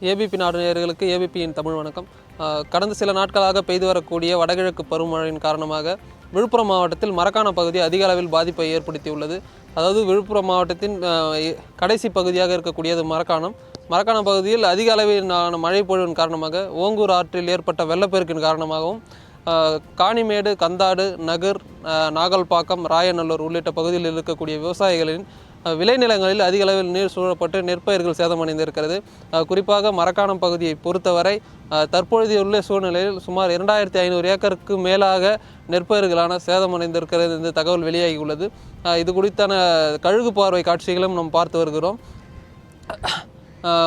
ABP நாடு நேயர்களுக்கு ஏபிபியின் தமிழ் வணக்கம். கடந்த சில நாட்களாக பெய்து வரக்கூடிய வடகிழக்கு பருவமழையின் காரணமாக விழுப்புரம் மாவட்டத்தில் மரக்கான பகுதி அதிக அளவில் பாதிப்பை ஏற்படுத்தியுள்ளது. அதாவது விழுப்புரம் மாவட்டத்தின் கடைசி பகுதியாக இருக்கக்கூடியது மரக்காணம் மரக்காணம் பகுதியில் அதிக அளவிலான மழை பொழிவின் காரணமாக ஓங்கூர் ஆற்றில் ஏற்பட்ட வெள்ளப்பெருக்கின் காரணமாகவும் காணிமேடு கந்தாடு நகர் நாகல்பாக்கம் ராயநல்லூர் உள்ளிட்ட பகுதியில் இருக்கக்கூடிய விவசாயிகளின் விளைநிலங்களில் அதிக அளவில் நீர் சூழப்பட்டு நெற்பயிர்கள் சேதமடைந்திருக்கிறது. குறிப்பாக மரக்காணம் பகுதியை பொறுத்தவரை தற்பொழுது தற்பொழுதையுள்ள சூழ்நிலையில் சுமார் இரண்டாயிரத்தி ஐநூறு ஏக்கருக்கு மேலாக நெற்பயிர்களான சேதமடைந்திருக்கிறது இந்த தகவல் வெளியாகியுள்ளது. இது குறித்தான கழுகு பார்வை காட்சிகளும் நாம் பார்த்து வருகிறோம்.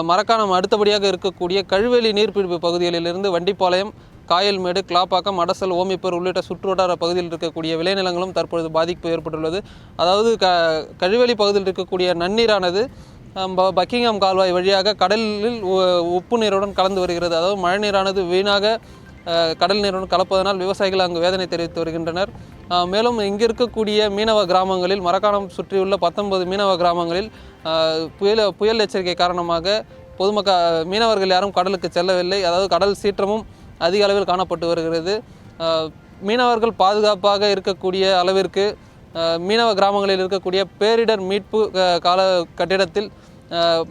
மரக்காணம் அடுத்தபடியாக இருக்கக்கூடிய கழுவெளி நீர்பிடிப்பு பகுதிகளிலிருந்து வண்டிப்பாளையம் காயல்மேடு கிளாப்பாக்கம் அடசல் ஓமிப்பூர் உள்ளிட்ட சுற்றுவட்டார பகுதியில் இருக்கக்கூடிய விளைநிலங்களும் தற்பொழுது பாதிப்பு ஏற்பட்டுள்ளது. அதாவது க கழிவெளி பகுதியில் இருக்கக்கூடிய நன்னீரானது பக்கிங்ஹாம் கால்வாய் வழியாக கடலில் உ- உப்பு நீருடன் கலந்து வருகிறது. அதாவது மழைநீரானது வீணாக கடல் நீருடன் கலப்பதனால் விவசாயிகள் அங்கு வேதனை தெரிவித்து வருகின்றனர். மேலும் இங்கிருக்கக்கூடிய மீனவ கிராமங்களில் மரக்காணம் சுற்றியுள்ள பத்தொன்பது மீனவ கிராமங்களில் புயல் புயல் எச்சரிக்கை காரணமாக பொதுமக்க மீனவர்கள் யாரும் கடலுக்கு செல்லவில்லை. அதாவது கடல் சீற்றமும் அதிக அளவில் காணப்பட்டு வருகிறது. மீனவர்கள் பாதுகாப்பாக இருக்கக்கூடிய அளவிற்கு மீனவ கிராமங்களில் இருக்கக்கூடிய பேரிடர் மீட்பு கால கட்டிடத்தில்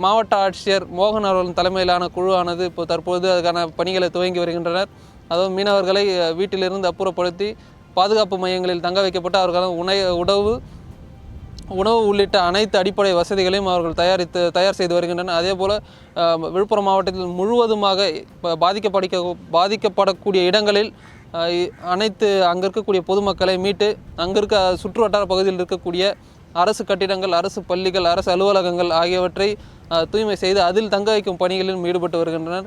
மாவட்ட ஆட்சியர் மோகன் அவர்களின் தலைமையிலான குழுவானது இப்போ தற்போது அதுக்கான பணிகளை துவங்கி வருகின்றனர். அதாவது மீனவர்களை வீட்டிலிருந்து அப்புறப்படுத்தி பாதுகாப்பு மையங்களில் தங்க வைக்கப்பட்டு அவர்களுக்கான உணை உணவு உணவு உள்ளிட்ட அனைத்து அடிப்படை வசதிகளையும் அவர்கள் தயாரித்து தயார் செய்து வருகின்றனர். அதே போல் விழுப்புரம் மாவட்டத்தில் முழுவதுமாக பாதிக்கப்படிக்க பாதிக்கப்படக்கூடிய இடங்களில் அனைத்து அங்கே இருக்கக்கூடிய பொதுமக்களை மீட்டு அங்கே இருக்க சுற்று வட்டார பகுதியில் இருக்கக்கூடிய அரசு கட்டிடங்கள் அரசு பள்ளிகள் அரசு அலுவலகங்கள் ஆகியவற்றை தூய்மை செய்து அதில் தங்க வைக்கும் பணிகளிலும் ஈடுபட்டு வருகின்றனர்.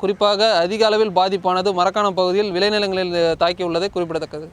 குறிப்பாக அதிக அளவில் பாதிப்பானது மரக்காணம் பகுதியில் விளைநிலங்களில் அஹ், தாக்கியுள்ளதை குறிப்பிடத்தக்கது.